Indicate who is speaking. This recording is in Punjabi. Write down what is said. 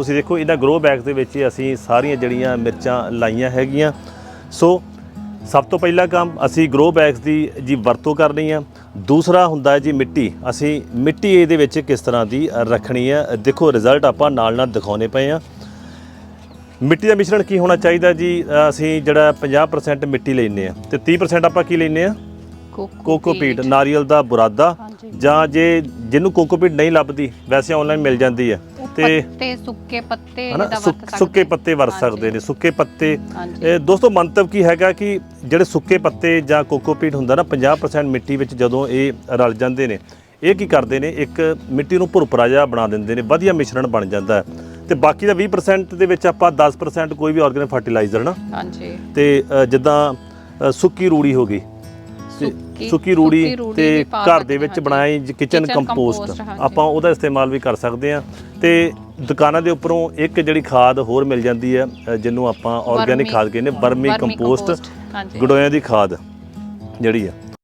Speaker 1: ਤੁਸੀਂ ਦੇਖੋ ਇਹਨਾਂ ਗਰੋ ਬੈਗ ਦੇ ਵਿੱਚ ਅਸੀਂ ਸਾਰੀਆਂ ਜਿਹੜੀਆਂ ਮਿਰਚਾਂ ਲਾਈਆਂ ਹੈਗੀਆਂ। ਸੋ ਸਭ ਤੋਂ ਪਹਿਲਾ ਕੰਮ ਅਸੀਂ ਗਰੋ ਬੈਗਸ ਦੀ ਜੀ ਵਰਤੋਂ ਕਰਨੀ ਆ। ਦੂਸਰਾ ਹੁੰਦਾ ਹੈ ਜੀ ਮਿੱਟੀ। ਅਸੀਂ ਮਿੱਟੀ ਇਹਦੇ ਵਿੱਚ ਕਿਸ ਤਰ੍ਹਾਂ ਦੀ ਰੱਖਣੀ ਹੈ ਦੇਖੋ ਰਿਜ਼ਲਟ ਆਪਾਂ ਨਾਲ ਨਾਲ ਦਿਖਾਉਣੇ ਪਏ ਆ। ਮਿੱਟੀ ਦਾ ਮਿਸ਼ਰਣ ਕੀ ਹੋਣਾ ਚਾਹੀਦਾ ਜੀ? ਅਸੀਂ ਜਿਹੜਾ 50% ਮਿੱਟੀ ਲੈਨੇ ਆ। ਤੇ 30% ਆਪਾਂ ਕੀ ਲੈਨੇ ਆ? ਕੋਕੋਪੀਟ ਨਾਰੀਅਲ ਦਾ ਬੁਰਾਦਾ। ਜਾਂ ਜੇ ਜਿਹਨੂੰ ਕੋਕੋਪੀਟ ਨਹੀਂ ਲੱਭਦੀ ਵੈਸੇ ਆਨਲਾਈਨ ਮਿਲ ਜਾਂਦੀ ਹੈ। ਤੇ
Speaker 2: ਪੱਤੇ ਸੁੱਕੇ ਪੱਤੇ
Speaker 1: ਸੁੱਕ-
Speaker 2: ਵਰਤ ਸਕਦੇ
Speaker 1: ਸੁੱਕੇ ਪੱਤੇ ਵਰਤ। ਸਕਦੇ ਨੇ ਸੁੱਕੇ ਪੱਤੇ। ਦੋਸਤੋ ਮੰਤਵ ਕੀ ਹੈਗਾ ਕਿ ਜਿਹੜੇ ਸੁੱਕੇ ਪੱਤੇ ਜਾਂ ਕੋਕੋਪੀਟ ਹੁੰਦਾ ਨਾ 50% ਮਿੱਟੀ ਵਿੱਚ ਜਦੋਂ ਇਹ ਰਲ ਜਾਂਦੇ ਨੇ ਇਹ ਕੀ ਕਰਦੇ ਨੇ ਇੱਕ ਮਿੱਟੀ ਨੂੰ ਭੁਰਭੁਰਾ ਜਿਹਾ ਬਣਾ ਦਿੰਦੇ ਨੇ ਵਧੀਆ ਮਿਸ਼ਰਣ ਬਣ ਜਾਂਦਾ ਹੈ। ਤੇ ਬਾਕੀ ਦਾ 20% ਦੇ ਵਿੱਚ ਆਪਾਂ 10% ਕੋਈ ਵੀ ਆਰਗੈਨਿਕ ਫਰਟੀਲਾਈਜ਼ਰ ਨਾ।
Speaker 2: ਹਾਂਜੀ।
Speaker 1: ਤੇ ਜਿੱਦਾਂ ਸੁੱਕੀ ਰੂੜੀ ਹੋ ਗਈ
Speaker 2: ਸੁੱਕੀ-
Speaker 1: ਸੁੱਕੀ ਰੂੜੀ ਤੇ ਘਰ ਦੇ ਵਿੱਚ। ਬਣਾਈ ਕਿਚਨ ਕੰਪੋਸਟ। ਆਪਾਂ ਉਹਦਾ ਇਸਤੇਮਾਲ ਵੀ ਕਰ ਸਕਦੇ ਆ ਤੇ ਦੁਕਾਨਾਂ ਦੇ ਉੱਪਰੋਂ ਇੱਕ ਜਿਹੜੀ ਖਾਦ ਹੋਰ ਮਿਲ ਜਾਂਦੀ ਹੈ ਜਿਹਨੂੰ ਆਪਾਂ ਆਰਗੈਨਿਕ ਖਾਦ ਕਹਿੰਦੇ
Speaker 2: Vermi
Speaker 1: ਕੰਪੋਸਟ। ਗਡੋਇਆਂ ਦੀ ਖਾਦ ਜਿਹੜੀ ਆ